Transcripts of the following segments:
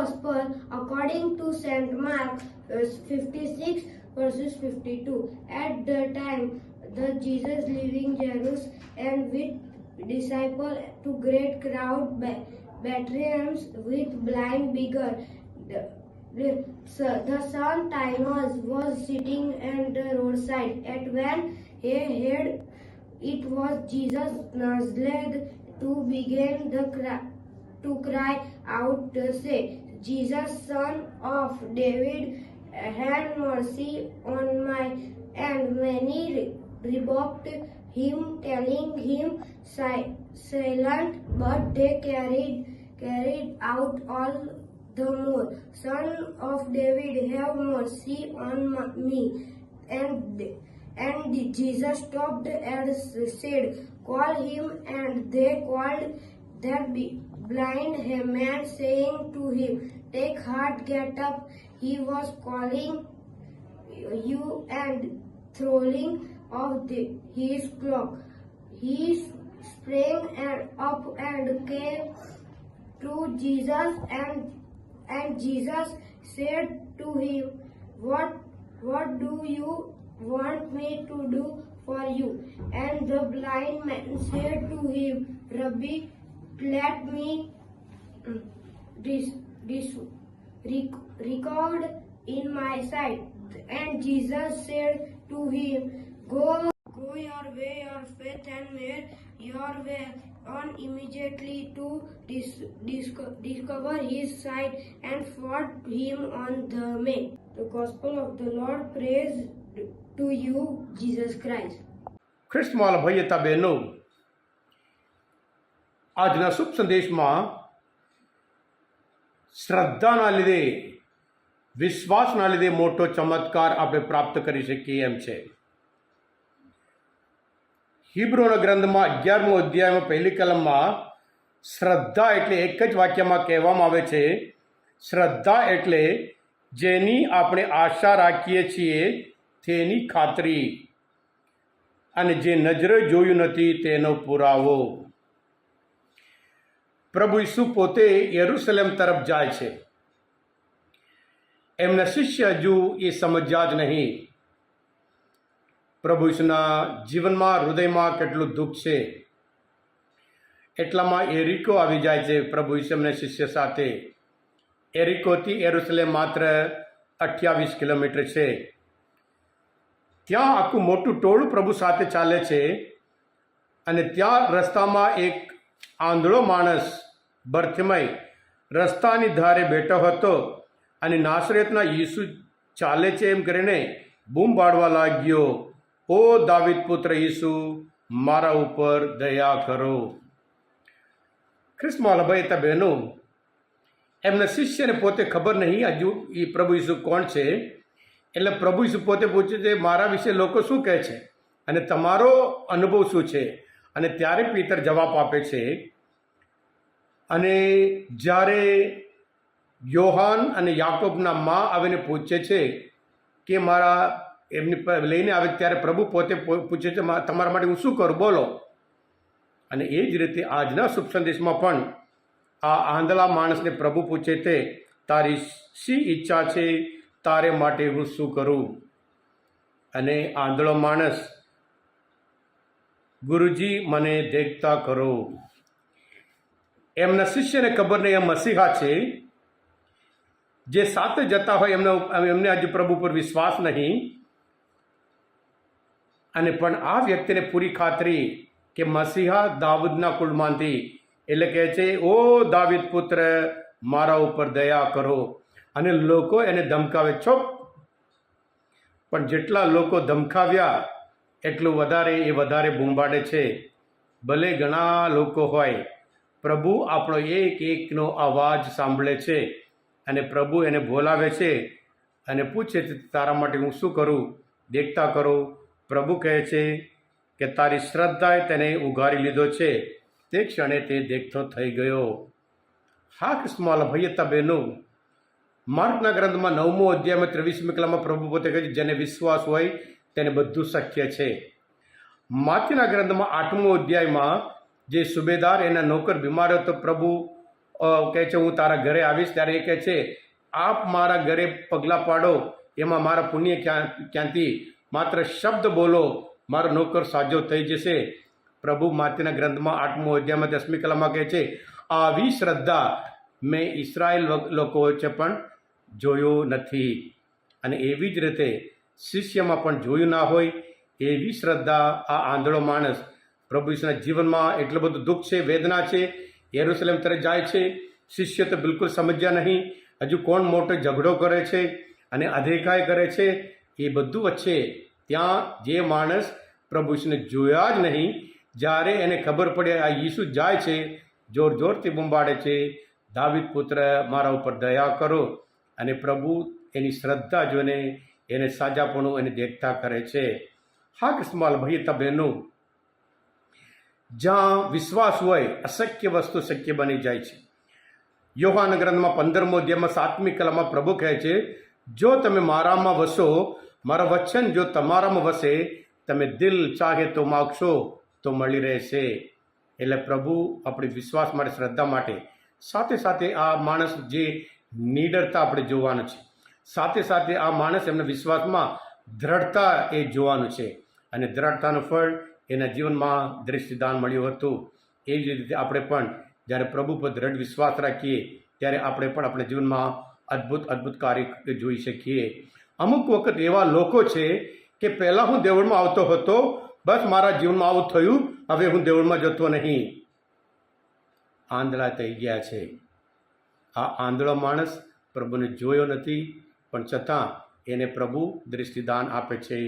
Gospel according to St. Mark uh, 56 verses 52. At the time, the Jesus leaving Jerusalem and with disciple to great crowd ba- Bethlehem with blind beggar. The, the, so- the son Timus was sitting at the roadside. And when he heard it was Jesus Nazareth to begin the cry, to cry out to say, Jesus, son of David, have mercy on my and many re- rebuked him, telling him si- silent, but they carried carried out all the more. Son of David, have mercy on me. And and Jesus stopped and said, Call him. And they called that blind man, saying to him, Take heart, get up. He was calling you and throwing off the, his cloak. He sprang up and came to Jesus and and Jesus said to him, What what do you want me to do for you? And the blind man said to him, Rabbi, let me mm, this this rec- record in my sight. And Jesus said to him, Go go your way, your faith and made your way on immediately to dis- disco- discover his sight and fought him on the way. The gospel of the Lord praise to you, Jesus Christ. ખ્રિસ્તમાલ ભાઈ હતા બહેનો આજના શુભ સંદેશમાં શ્રદ્ધાના લીધે વિશ્વાસના લીધે મોટો ચમત્કાર આપણે પ્રાપ્ત કરી શકીએ એમ છે. હિબ્રોના ગ્રંથમાં અગિયારમો અધ્યાયમાં પહેલી કલમમાં શ્રદ્ધા એટલે એક જ વાક્યમાં કહેવામાં આવે છે, શ્રદ્ધા એટલે જેની આપણે આશા રાખીએ છીએ તેની ખાતરી. અને જે નજરે જોયું નથી તેનો પુરાવો. પ્રભુ ઈસુ પોતે યરુસલેમ તરફ જાય છે. એમના શિષ્ય હજુ એ સમજ્યા જ નહીં. પ્રભુ ઈસુના જીવનમાં, હૃદયમાં કેટલું દુઃખ છે. એટલામાં એરિકો આવી જાય છે પ્રભુ ઈસુ શિષ્ય સાથે. એરિકોથી એરુસલેમ માત્ર અઠ્યાવીસ કિલોમીટર છે. ત્યાં આખું મોટું ટોળું પ્રભુ સાથે ચાલે છે અને ત્યાં રસ્તામાં એક આંધળો માણસ બર્થમય રસ્તાની ધારે બેઠો હતો અને નાસરેતના યીસુ ચાલે છે એમ કરીને બૂમ પાડવા લાગ્યો. ઓ દાવિદ પુત્ર ઈસુ, મારા ઉપર દયા કરો. ખ્રિસ્માલભાઈ હતા બહેનો, એમના શિષ્યને પોતે ખબર નહીં હજુ એ પ્રભુ ઈસુ કોણ છે. એટલે પ્રભુ ઈસુ પોતે પૂછે છે, મારા વિશે લોકો શું કહે છે? અને તમારો અનુભવ શું છે? અને ત્યારે પિતર જવાબ આપે છે, અને જ્યારે યોહાન અને યાકોબના મા આવીને પૂછે છે કે મારા એમની લઈને આવે ત્યારે પ્રભુ પોતે પૂછે છે તમારા માટે હું શું કરું? બોલો. અને એ જ રીતે આજના શુભ સંદેશમાં પણ આ આંધળા માણસને પ્રભુ પૂછે તે તારી શી ઈચ્છા છે? તારે માટે હું શું કરું? અને આંધળો માણસ ગુરુજી મને દેખતા કરો. એમના શિષ્યને ખબર નહીં આ મસીહા છે. જે સાથે જતા હોય, એમનો એમને આજે પ્રભુ પર વિશ્વાસ નહીં. અને પણ આ વ્યક્તિને પૂરી ખાતરી કે મસીહા દાઉદના કુળમાંથી એટલે કહે છે, ઓ દાવિદ પુત્ર, મારા ઉપર દયા કરો. અને લોકો એને ધમકાવે છો પણ જેટલા લોકો ધમકાવ્યા એટલું વધારે એ વધારે બૂંબાડે છે. ભલે ઘણા લોકો હોય, પ્રભુ આપણો એક એકનો અવાજ સાંભળે છે અને પ્રભુ એને બોલાવે છે અને પૂછે તારા માટે હું શું કરું? દેખતા કરો. પ્રભુ કહે છે કે, તારી શ્રદ્ધાએ તેને ઉઘારી લીધો છે. તે ક્ષણે તે દેખતો થઈ ગયો. હા કૃષ્ણમાલા ભાઈ બહેનું માર્ગના ગ્રંથમાં નવમો અધ્યાયમાં ત્રેવીસમી કલામાં પ્રભુ પોતે કહે છે, જેને વિશ્વાસ હોય તેને બધું શક્ય છે. માથીના ગ્રંથમાં આઠમો અધ્યાયમાં જે સુબેદાર એના નોકર બીમાર હતો, પ્રભુ કહે છે, હું તારા ઘરે આવીશ. ત્યારે એ કહે છે, આપ મારા ઘરે પગલાં પાડો, એમાં મારા પુણ્ય ક્યાં, ક્યાંથી? માત્ર શબ્દ બોલો, મારો નોકર સાજો થઈ જશે. પ્રભુ માતીના ગ્રંથમાં આઠમો અધ્યાયમાં દસમી કલામાં કહે છે, આવી શ્રદ્ધા મેં ઇસરાયેલ લોકો વચ્ચે પણ જોયો નથી. અને એવી જ રીતે શિષ્યમાં પણ જોયું ના હોય એવી શ્રદ્ધા આ આંધળો માણસ. પ્રભુ ઈસુના જીવનમાં એટલું બધું દુઃખ છે, વેદના છે, યેરુસલેમ તરફ જાય છે. શિષ્ય તો બિલકુલ સમજ્યા નહીં. હજુ કોણ મોટો ઝઘડો કરે છે અને અધેકાય કરે છે? એ બધું વચ્ચે ત્યાં જે માણસ પ્રભુ ઈસુને જોયા જ નહીં, જ્યારે એને ખબર પડે આ ઈસુ જાય છે, જોર જોરથી બુંબાડે છે, દાવિદ પુત્ર, મારા ઉપર દયા કરો. અને પ્રભુ એની શ્રદ્ધા જોઈને એને સાજાપણું એને દેખતા કરે છે. હા કિસ્માલ ભાઈ તબેનું જ્યાં વિશ્વાસ હોય, અશક્ય વસ્તુ શક્ય બની જાય છે. યોહાન ગ્રંથમાં પંદરમો અધ્યાયમાં સાતમી કલામાં પ્રભુ કહે છે, જો તમે મારામાં વસો, મારા વચન જો તમારામાં વસે, તમે દિલ ચાહે તો માગશો, તો મળી રહેશે. એટલે પ્રભુ આપણી વિશ્વાસ માટે, શ્રદ્ધા માટે સાથે સાથે આ માણસ જે નીડરતા આપણે જોવાનું છે. સાથે સાથે આ માણસ એમના વિશ્વાસમાં દ્રઢતા એ જોવાનું છે. અને દ્રઢતાનું ફળ એના જીવનમાં દૃષ્ટિદાન મળ્યું હતું. એવી જ રીતે આપણે પણ જ્યારે પ્રભુ પર દ્રઢ વિશ્વાસ રાખીએ, ત્યારે આપણે પણ આપણા જીવનમાં અદ્ભુત અદ્ભુત કાર્ય જોઈ શકીએ. અમુક વખત એવા લોકો છે કે પહેલાં હું દેવળમાં આવતો હતો, બસ મારા જીવનમાં આવું થયું, હવે હું દેવળમાં જતો નહીં. આંધળા થઈ ગયા છે. આ આંધળો માણસ પ્રભુને જોયો નથી પણ છતાં એને પ્રભુ દૃષ્ટિદાન આપે છે.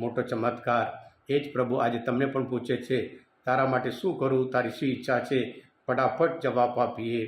મોટો ચમત્કાર એ જ પ્રભુ આજે તમને પણ પૂછે છે, તારા માટે શું કરું, તારી શું ઈચ્છા છે? ફટાફટ જવાબ આપીએ.